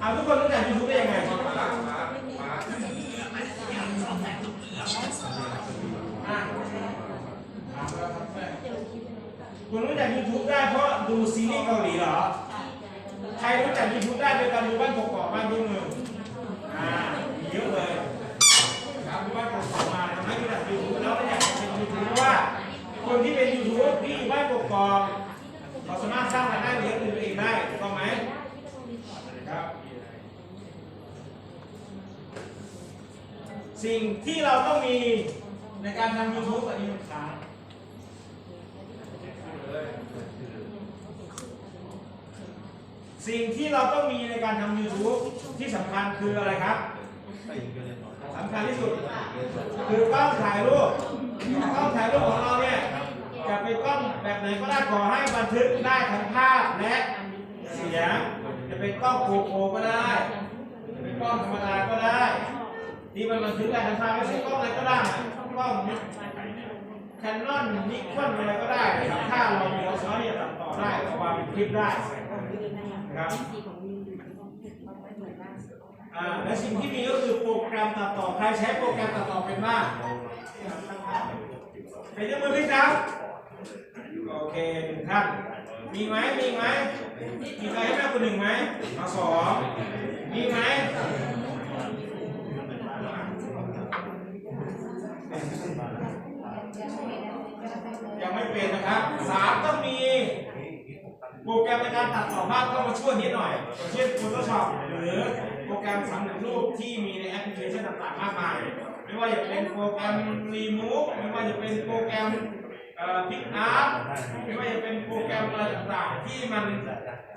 เอาทุกคนรู้จักยูทูบได้ยังไงอะคุณรู้จักยูทูบได้เพราะดูซีรีส์เกาหลีเหรอ ใครรู้จักยูทูบได้โดยการดูบ้านกอกๆบ้านยุ่งมืออ่ามีเยอะเลยครับดูบ้านกอกๆมาทำให้รู้จักยูทูบแล้วไม่อยากเป็นยูทูบเพราะว่า คนที่เป็นยูทูบที่อยู่บ้านกอกๆเขาสามารถสร้างรายได้เลี้ยงดูตัวเองได้ถูกต้องไหมครับ สิ่งที่เราต้องมีในการทำ YouTube อันนี้มันค้างสิ่งที่เราต้องมีในการทำ YouTube ที่สำคัญคืออะไรครับสำคัญที่สุด คือกล้องถ่ายรูปกล้องถ่ายรูปของเราเนี่ยจะเป็นกล้องแบบไหนก็ได้ขอให้บันทึกได้ทั้งภาพและเสียงจะเป็นกล้องโกโปรก็ได้จะเป็นกล้องธรรมดาก็ได้ ที่มันบันทึกได้ทั้งภาพและเสียงกล้องอะไรก็ได้กล้องแคนนอนนิคอนอะไรก็ได้ครับถ้าเรามีเราสามารถที่จะตัดต่อได้ออกมาเป็นคลิปได้นะครับอ่าและสิ่งที่มีก็คือโปรแกรมตัดต่อใครใช้โปรแกรมตัดต่อเป็นบ้างเป็นยกมือขึ้นครับโอเคหนึ่งท่านมีไหมมีไหมมีใครให้มากกว่าหนึ่งไหมมาสองมีไหม ยังไม่เป็นนะครับสามต้องมีโปรแกรมในการตัดต่อภาพเข้ามาช่วยนิดหน่อยเช่น Photoshop หรือโปรแกรมสำเร็จรูปที่มีในแอปพลิเคชันต่างๆมากมาย ไม่ว่าจะเป็นโปรแกรม Remove ไม่ว่าจะเป็นโปรแกรมเอ่อ PickArt ไม่ว่าจะเป็นโปรแกรมอะไรต่างๆ ที่มัน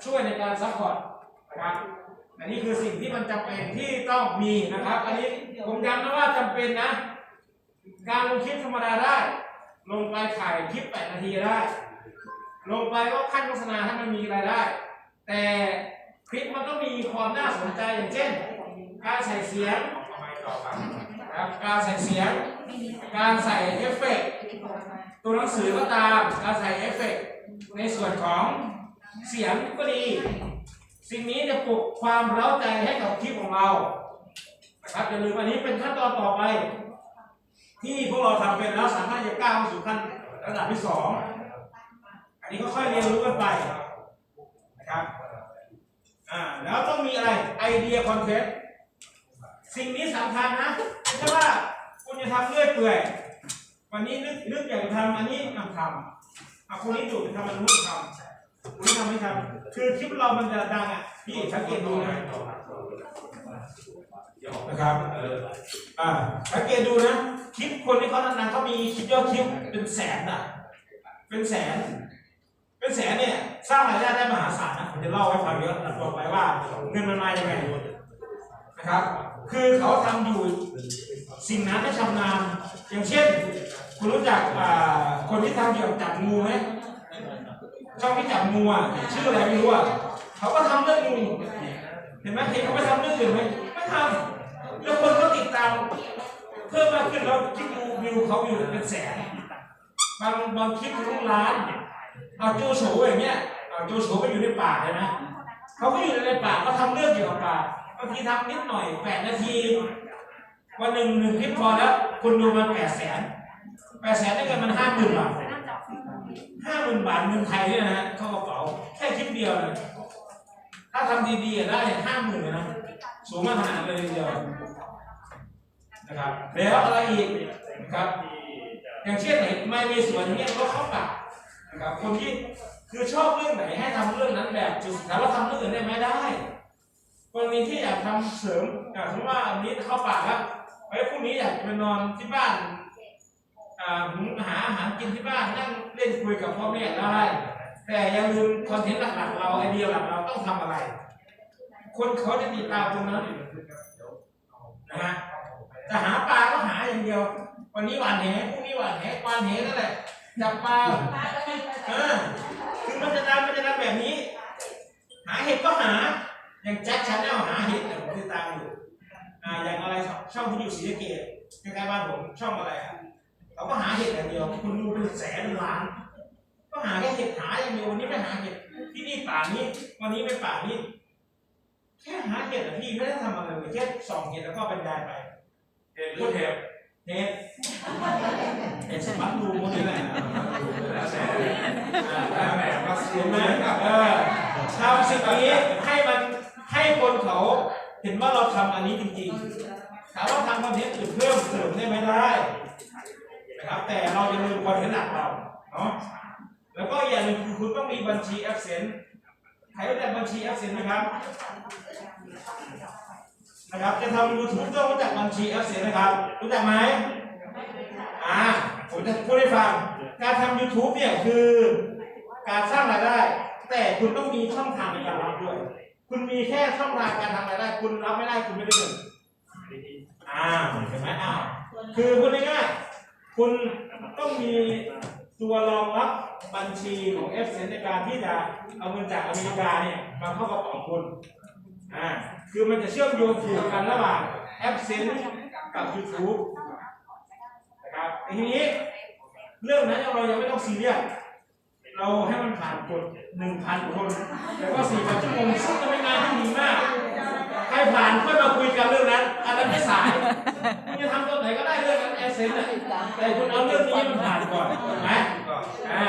ช่วยในการซัพพอร์ตนะครับอันนี้คือสิ่งที่มันจำเป็นที่ต้องมีนะครับ อันนี้ผมย้ำนะว่าจำเป็นนะ การลงคลิปธรรมดาได้ ลงไปถ่ายคลิป8นาทีได้ ลงไปก็ขั้นโฆษณาให้มันมีรายได้ แต่คลิปมันต้องมีความน่าสนใจอย่างเช่น การใส่เสียงนะครับการใส่เสียง การใส่เอฟเฟกต์ตัวหนังสือก็ตาม การใส่เอฟเฟกต์ในส่วนของเสียงก็ดี สิ่งนี้จะปลุกความเร้าใจให้กับคลิปของเรานะครับอย่าลืมอันนี้เป็นขั้นตอนต่อไป ที่พวกเราทำเป็นแล้วสามารถจะก้าวเข้าสู่ขั้นระดับที่สองอันนี้ก็ค่อยเรียนรู้กันไปนะครับอ่าแล้วต้องมีอะไรไอเดียคอนเทนต์สิ่งนี้สำคัญนะไม่ใช่ว่าคุณจะทำเรื่อยเปื่อยวันนี้นึกนึกอยากทำอันนี้ทำทำอะคนนี้ดูทำอันนู้ทำคนนี้ทำไม่ทำคือคลิปเรามันจะดังอะพี่สังเกตดูนะ นะครับอ่าสังเกตดูนะ คลิปคนที่เขาดังๆเขามีคลิปยอดคลิปเป็นแสนอะ เป็นแสน เป็นแสนเนี่ย สร้างรายได้ได้มหาศาลนะ ผมจะเล่าให้ฟังเยอะตัดต่อไปว่าเงินมันมายังไงนะครับ คือเขาทำอยู่สิ่งนั้นไม่ชำนาญ อย่างเช่น คุณรู้จักอ่าคนที่ทำเกี่ยวกับจับงูไหมช่องที่จับงูอะชื่ออะไรไม่รู้อะเขาก็ทำเรื่องงูเห็นไหมเห็นเขาไปทำเรื่องอื่นไหมไม่ทำ แล้วคนก็ติดตาม เพิ่มมากขึ้นแล้วคลิปดูวิวเขาอยู่เป็นแสนบางบางคลิปถึงล้านเอาโจโฉอย่างเงี้ยเอาโจโฉไปอยู่ในป่าเลยนะเขาก็อยู่ในป่าเขาทำเรื่องเกี่ยวกับป่าบางทีทำนิดหน่อยแปดนาทีวันหนึ่งหนึ่งคลิปพอแล้วคนดูมันแปดแสนแปดแสนได้เงินมันห้าหมื่นบาทห้าหมื่นบาทเงินไทยเนี่ยนะฮะเข้ากระเป๋าแค่คลิปเดียวเลยถ้าทำดีๆได้ห้าหมื่นนะสูงมากขนาดเลยเดียว นะครับแล้วอะไรอีกนะครับอย่างเช่นไหนไม่มีสวนอย่างเงี้ยก็เข้าปากนะครับคนที่คือชอบเรื่องไหนให้ทำเรื่องนั้นแบบจุดสุดท้ายว่าทำเรื่องอื่นได้ไหมได้กรณีที่อยากทำเสริมอย่างสมมติว่าอันนี้เข้าปากครับไว้พรุ่งนี้อยากไปนอนที่บ้านหุงหาอาหารกินที่บ้านนั่งเล่นคุยกับพ่อแม่ได้ แต่อย่าลืมคอนเทนต์หลักๆเราไอเดียหลักเราต้องทำอะไร คนเขาจะติดตามตรงนั้นนะฮะ จะหาปลาก็หาอย่างเดียว วันนี้หวานแหพรุ่งนี้หวานแหหวานแหนั่นแหละจับปลาเออคือมันจะดังมันจะดังแบบนี้ หาเห็ดก็หา อย่างแจ็คชาแนลหาเห็ดเนี่ผมติดตามอยู่อ่าอย่างอะไรช่องที่อยู่ศรีสะเกษใกล้ๆบ้านผมช่องอะไรอะเขาก็หาเห็ดอย่างเดียวคุณดูเป็นแสนล้านก็หาแค่เห็ดหาอย่างเดียววันนี้ไม่หาเห็ดที่นี่ป่านี้ วันนี้ไม่ป่านี้ แค่หาเหตุอะพี่ไม่ได้ทำอะไรเลยแค่ส่องเหตุแล้วก็บรรยายไป เห็นรือเห็บเหตุเหตุสมัครดูหมดเลยนะแล้วแต่แล้วแต่มาเสียงไหมไหมเออทำสิ่งนี้ให้มันให้คนเขาเห็นว่าเราทำอันนี้จริงๆถามว่าทำคอนเทนต์อื่นเพิ่มเติมได้ไหมได้นะครับแต่เราจะลืมคอนเทนต์หลักเราเนาะแล้วก็อย่างหนึ่งคือคุณต้องมีบัญชี a อ s e n ใครรู้จักบัญชี a อ s e n นะครับ นะครับจะทำ YouTube ต้องรู้จักบัญชี a อ s e n นะครับ รู้จักไหมอ่าผมจะพูดให้ฟัง การทำ YouTube เนี่ยคือการสร้างรายได้ แต่คุณต้องมีช่องทางในการรับด้วย คุณมีแค่ช่องทางการทำรายได้ คุณรับไม่ได้คุณไม่ได้เงินอ่าเห็นไหมอ่าคือพูดง่ายๆคุณต้องมีตัวรองรับบัญชีของ f อ n ในการที่จะเอาเงินจากอเมริกาเนี่ยมาเข้ากระเป๋าคุณ อ่าคือมันจะเชื่อมโยงผูกกันระหว่างแอปเซนกับ YouTube นะครับทีนี้เรื่องนั้นเรายังไม่ต้องซีเรียสเราให้มันผ่านกฎหนึ่งพันคนแล้วก็สี่พันชั่วโมงซึ่งจะเป็นงานที่ดีมาก ใครผ่านค่อยมาคุยกันเรื่องนั้น อันนั้นไม่สายคุณจะทำตัวไหนก็ได้เรื่องนั้นแอปเซนน่ะแต่คุณเอาเรื่องนี้มันผ่านก่อนถูกไหมอ่า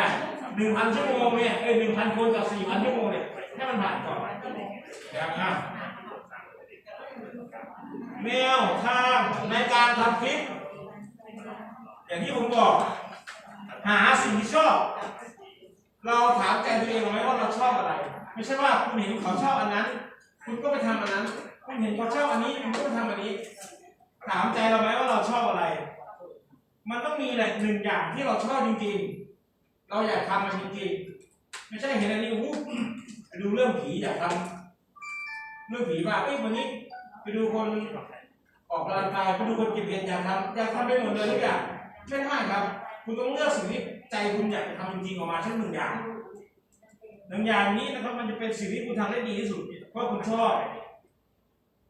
หนึ่งพันชั่วโมงเนี่ยเอ้ยหนึ่งพันคนกับสี่พันชั่วโมงเนี่ย ให้มันผ่านก่อนนะครับแนวทางในการทำคลิป อย่างที่ผมบอก หาสิ่งที่ชอบ เราถามใจตัวเองไหมว่าเราชอบอะไร ไม่ใช่ว่าคุณเห็นเขาชอบอันนั้น คุณก็ไปทำอันนั้น คุณเห็นเขาชอบอันนี้คุณก็ไปทำอันนี้ ถามใจเราไหมว่าเราชอบอะไร มันต้องมีแหละหนึ่งอย่างที่เราชอบจริงๆ เราอยากทำมันจริงๆ ไม่ใช่เห็นอันนี้อู้ ไปดูเรื่องผีอยากทำเรื่องผีว่าเอ้ยวันนี้ ไปดูคนออกกำลังกายไปดูคนกินเพียนอยากทำอยากทำไปหมดเลยทุกอย่างไม่ได้ครับ คุณต้องเลือกสิ่งที่ใจคุณอยากจะทำจริงๆออกมาสักหนึ่งอย่างหนึ่งอย่างนี้นะครับมันจะเป็นสิ่งที่คุณทำได้ดีที่สุดเพราะคุณชอบ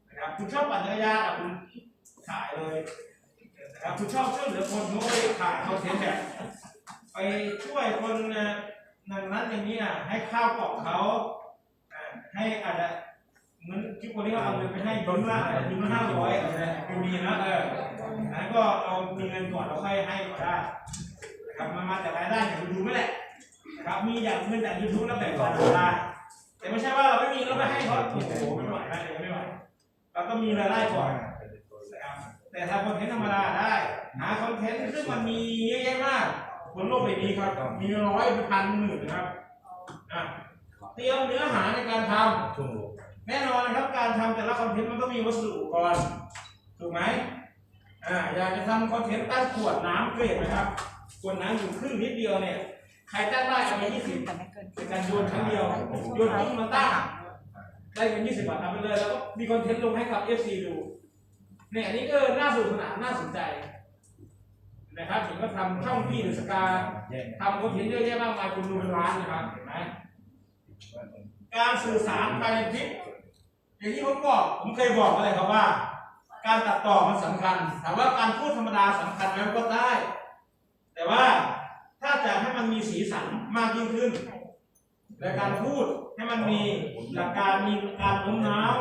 นะครับคุณชอบปั่นจักรยานอะคุณขายเลยนะครับคุณชอบช่วยเหลือคนคุณก็ไปขายเขาเทนแบบไปช่วยคนนั้นอย่างนี้อะให้ข้าวกล่องเขา ให้อาจจะเหมือนที่คนที่เขาเอาเงินไปให้ยืมละยืมห้าร้อยอะไรเนี่ยมีนะเออนั้นก็เอามีเงินก่อนเราค่อยให้ก็ได้นะครับมามาจากรายได้จากยูทูบไม่แหละนะครับมีอย่างเงินจากยูทูบแล้วแบ่งกันได้แต่ไม่ใช่ว่าเราไม่มีแล้วไปให้เขาโอ้โหไม่ไหวนะเดี๋ยวไม่ไหวเราก็มีรายได้ก่อนนะครับแต่ทำคอนเทนต์ธรรมดาได้หาคอนเทนต์ซึ่งมันมีเยอะแยะมากบนโลกใบนี้ครับ มีร้อยเป็นพันหมื่นนะครับอะ รียมเนื้อหาในการทำแน่นอนนะครับการทำแต่ละคอนเทนต์มันก็มีวัสดุอุปกรณ์ถูกไหมอ่าอยากจะทำคอนเทนต์ตั้งขวดน้ำเกรดนะครับขวดน้ำอยู่ครึ่งนิดเดียวเนี่ยใครตั้งได้เอาไปยี่สิบแต่ไม่เกินเป็นการโยนครั้งเดียวโยนปุ๊บมันตั้งได้เงินยี่สิบบาททำไปเลยแล้วก็มีคอนเทนต์ลงให้กับเอฟซีดูเนี่ยอันนี้ก็น่าสนุกสนานน่าสนใจนะครับถึงก็ทำช่องพี่หรือสกาทำคอนเทนต์เยอะแยะมากมายคุณดูเป็นล้านนะครับเห็นไหม การสื่อสารภายในคลิปอย่างที่ผมบอกผมเคยบอกอะไรครับว่า การตัดต่อมันสำคัญถามว่าการพูดธรรมดาสำคัญไหมก็ได้ แต่ว่าถ้าจะให้มันมีสีสันมากยิ่งขึ้นและการพูดให้มันมีหลักการมีการโน้มน้าว